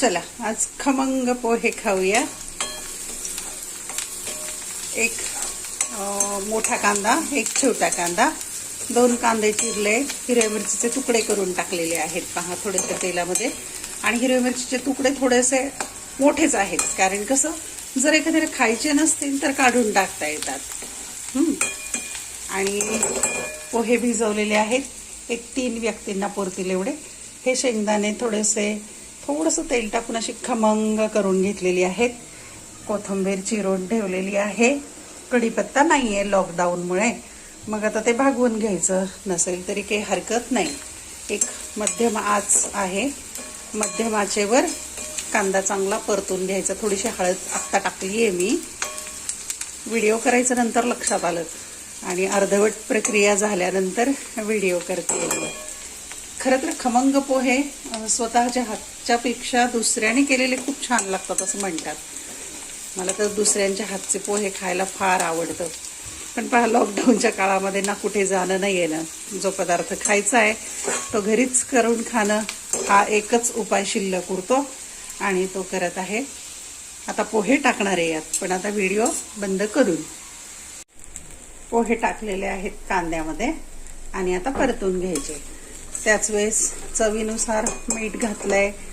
चला आज खमंग पोहे खाऊया. एक मोठा कांदा एक छोटा कांदा. दोन कांदे चिरले हिरव्या मिरचीचे तुकडे करून टाकलेले आहेत. पहा थोडेसे तेलामध्ये. आणि हिरव्या मिरचीचे तुकडे थोडेसे मोठेच आहेत. कारण कसं जर एखाद्याला खायचे नसतील तर काढून टाकता येतात. आणि पोहे भिजवलेले आहेत. एक तीन व्यक्तींना पुरतील एवढे. हे शेंगदाणे थोडेसे थोडंसं तेल टाकून अशी खमंग करून घेतलेली आहेत. कोथिंबीर चिरून ठेवलेली आहे. कढीपत्ता नाही आहे लॉकडाऊनमुळे मग आता ते भागवून घ्यायचं नसेल तरी काही हरकत नाही. एक मध्यम आच आहे. मध्यम आचेवर कांदा चांगला परतून घ्यायचा. थोडीशी हळद आत्ता टाकली आहे मी. व्हिडिओ करायचं नंतर लक्षात आलं. आणि अर्धवट प्रक्रिया झाल्यानंतर व्हिडिओ करते. खरं तर खमंग पोहे स्वतःच्या हात हातच्यापेक्षा दुसऱ्याने केलेले खूप छान लागतात असं म्हणतात. मला तर दुसऱ्यांच्या हातचे पोहे खायला फार आवडतं. पण पहा लॉकडाऊनच्या काळामध्ये ना कुठे जाणं नाही येणं. जो पदार्थ खायचा आहे तो घरीच करून खाणं हा एकच उपाय शिल्लक उरतो आणि तो करत आहे. आता पोहे टाकणार आहे यात पण आता व्हिडिओ बंद करून. पोहे टाकलेले आहेत कांद्यामध्ये आणि आता परतून घ्यायचे. त्याच वेळेस चवीनुसार मीठ घातलं आहे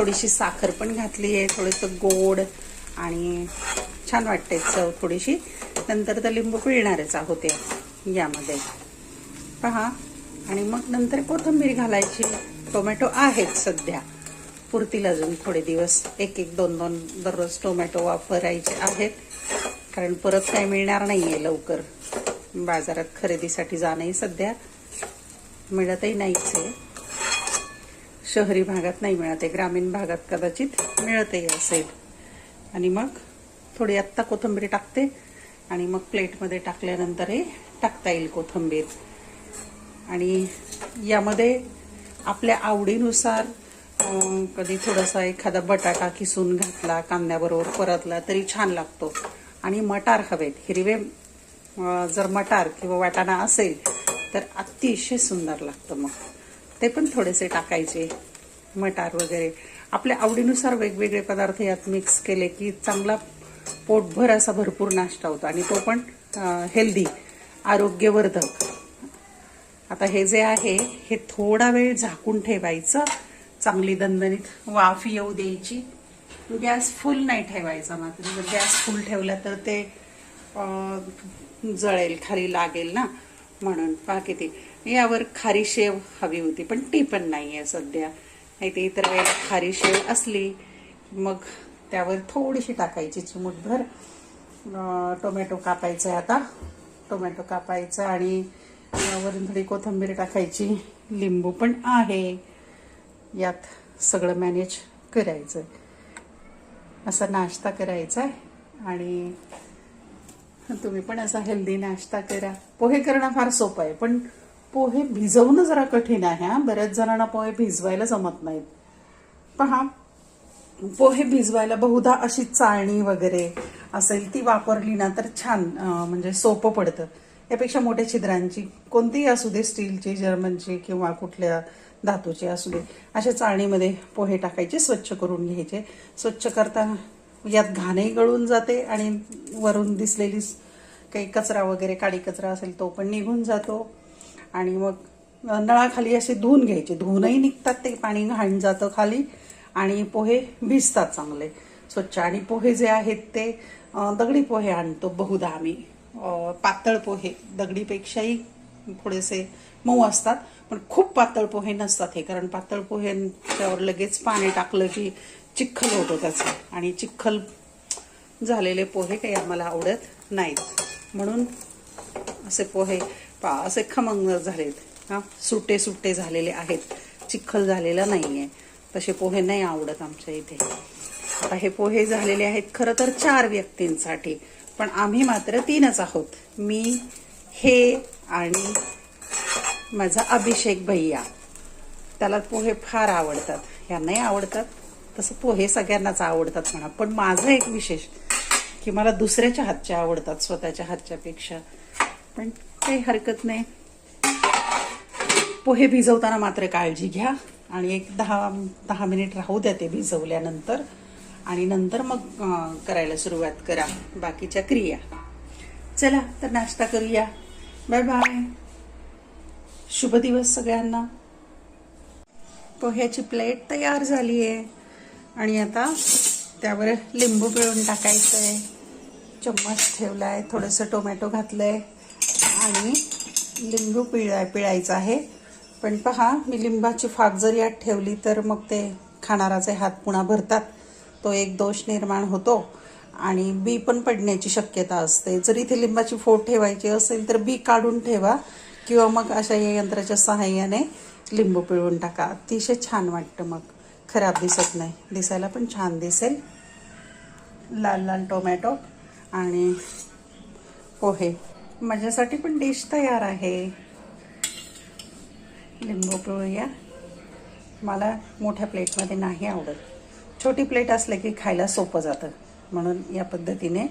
थोडीशी साखर पण घातली आहे थोडंसं गोड आणि छान वाटते चव थोडीशी. नंतर तर लिंबू पिळणारच आहोत यामध्ये. पहा आणि मग नंतर कोथिंबीर घालायची. टोमॅटो आहेत सध्या पुरतील अजून थोडे दिवस. एक एक दोन दोन दररोज टोमॅटो वापरायचे आहेत. कारण परत काही मिळणार नाही आहे लवकर. बाजारात खरेदीसाठी जाणंही सध्या मिळतही नाहीच आहे. शहरी भागात नाही मिळत आहे ग्रामीण भागात कदाचित मिळतही असेल आणि मग थोडी आत्ता कोथिंबीर टाकते आणि मग प्लेटमध्ये टाकल्यानंतर हे टाकता येईल कोथिंबीर. आणि यामध्ये आपल्या आवडीनुसार कधी थोडासा एखादा बटाटा किसून घातला कांद्याबरोबर परतला तरी छान लागतो. आणि मटार हवेत. हिरवे जर मटार किंवा वाटाणा असेल तर अतिशय सुंदर लागतं मग. ते पण थोडेसे टाकायचे मटार वगैरे. आपल्या आवडीनुसार वेगवेगळे पदार्थ यात मिक्स केले की चांगला पोटभर असा भरपूर नाश्ता होतो. आणि तो पण हेल्दी आरोग्यवर्धक. आता हे जे आहे हे थोडा वेळ झाकून ठेवायचं. चांगली दणदणीत वाफ येऊ द्यायची. गॅस फुल नाही ठेवायचा मात्र. जर गॅस फुल ठेवला तर ते जळेल खाली लागेल ना. म्हणून. पहा किती. यावर खारी शेव हवी होती पण ती पण नाही आहे सध्या. नाही ते इतर वेळेला खारी शेव असली मग त्यावर थोडीशी टाकायची चिमूटभर. टोमॅटो कापायचं आहे आता. टोमॅटो कापायचा आणि अं, वरून थोडी कोथिंबीर टाकायची. लिंबू पण आहे. यात सगळं मॅनेज करायचं असा नाश्ता करायचा आहे आणि तुम्ही पण असा हेल्दी नाश्ता करा. पोहे करणं फार सोपं आहे पण पोहे भिजवणं जरा कठीण आहे हा. बऱ्याच जणांना पोहे भिजवायला जमत नाहीत. पहा पोहे भिजवायला बहुधा अशी चाळणी वगैरे असेल ती वापरली ना तर छान म्हणजे सोपं पडतं. यापेक्षा मोठ्या छिद्रांची कोणतीही असू दे स्टीलची जर्मनची किंवा कुठल्या धातूची असू दे अशा चाळणीमध्ये पोहे टाकायचे स्वच्छ करून घ्यायचे. स्वच्छ करताना म्हणजे यात घाणही गळून जाते आणि वरून दिसलेली काही कचरा वगैरे काडी कचरा असेल तो पण निघून जातो. आणि मग नळाखाली असे धुवून घ्यायचे. धुवूनही निघतात ते पाणी घाण जातं खाली आणि पोहे भिजतात चांगले स्वच्छ. आणि पोहे जे आहेत ते दगडी पोहे आणतो बहुधा आम्ही. पातळ पोहे. दगडीपेक्षाही थोडेसे मऊ असतात पण खूप पातळ पोहे नसतात हे कारण पातळ पोह्यांच्यावर लगेच पाणी टाकलं की चिखल होतो त्याचा आणि चिखल झालेले पोहे काही आम्हाला आवडत नाहीत. म्हणून असे पोहे पा असे खमंग झालेत. हां सुटे सुटे झालेले आहेत. चिखल झालेला नाही आहे तसे पोहे नाही आवडत आमच्या इथे. आता हे पोहे झालेले आहेत खरं तर चार व्यक्तींसाठी. पण आम्ही मात्र तीनच आहोत. मी हे आणि माझा अभिषेक भैया. त्याला पोहे फार आवडतात. यांनाही आवडतात. तसं पोहे सगळ्यांनाच आवडतात म्हणा. पण माझं एक विशेष की मला दुसऱ्याच्या हातच्या आवडतात स्वतःच्या हातच्यापेक्षा. पण काही हरकत नाही. पोहे भिजवताना मात्र काळजी घ्या आणि एक दहा दहा मिनिट राहू द्या ते भिजवल्यानंतर. आणि नंतर मग करायला सुरुवात करा. बाकीच्या क्रिया. चला तर नाश्ता करूया. Bye bye. शुभ दिवस सगळ्यांना. पोह्याची प्लेट तयार झाली आहे आणि आता त्यावर लिंबू पिळून टाकायचं आहे चम्मच ठेवला आहे थोडंसं टोमॅटो घातलं आहे आणि लिंबू पिळा पिळायचं आहे. पण पहा मी लिंबाची फाक जर यात ठेवली तर मग ते खाणाराचे हात पुन्हा भरतात. तो एक दोष निर्माण होतो. आणि बी पण पडण्याची शक्यता असते. जर इथे लिंबाची फोड ठेवायची असेल तर बी काढून ठेवा किंवा मग अशा या यंत्राच्या सहाय्याने लिंबू पिळून टाका. अतिशय छान वाटतं मग. खराब दिसत नाही. दिसायला पण छान दिसेल. लाल लाल टोमॅटो आणि पोहे. माझ्यासाठी पण डिश तयार आहे. लिंबू पिळूया. मला मोठ्या प्लेटमध्ये नाही आवडत. छोटी प्लेट असलं की खायला सोपं जातं. म्हणून या पद्धतीने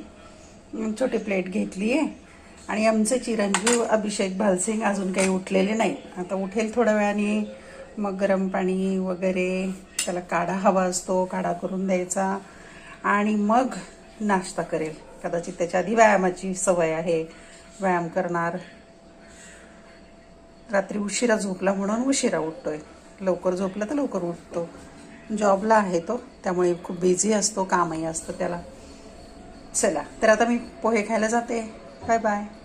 छोटी प्लेट घेतली आहे आणि आमचे चिरंजीव अभिषेक भालसिंग अजून काही उठलेले नाही आता उठेल थोड्या वेळाने. मग गरम पाणी वगैरे त्याला काढा हवा असतो काढा करून द्यायचा. आणि मग नाश्ता करेल. कदाचित त्याच्या आधी व्यायामाची सवय आहे. व्यायाम करणार. रात्री उशिरा झोपला म्हणून उशिरा उठतोय. लवकर झोपला तर लवकर उठतो. जॉबला आहे तो त्यामुळे खूप बिझी असतो कामही असतं त्याला. चला तर आता मी पोहे खायला जाते. Bye bye.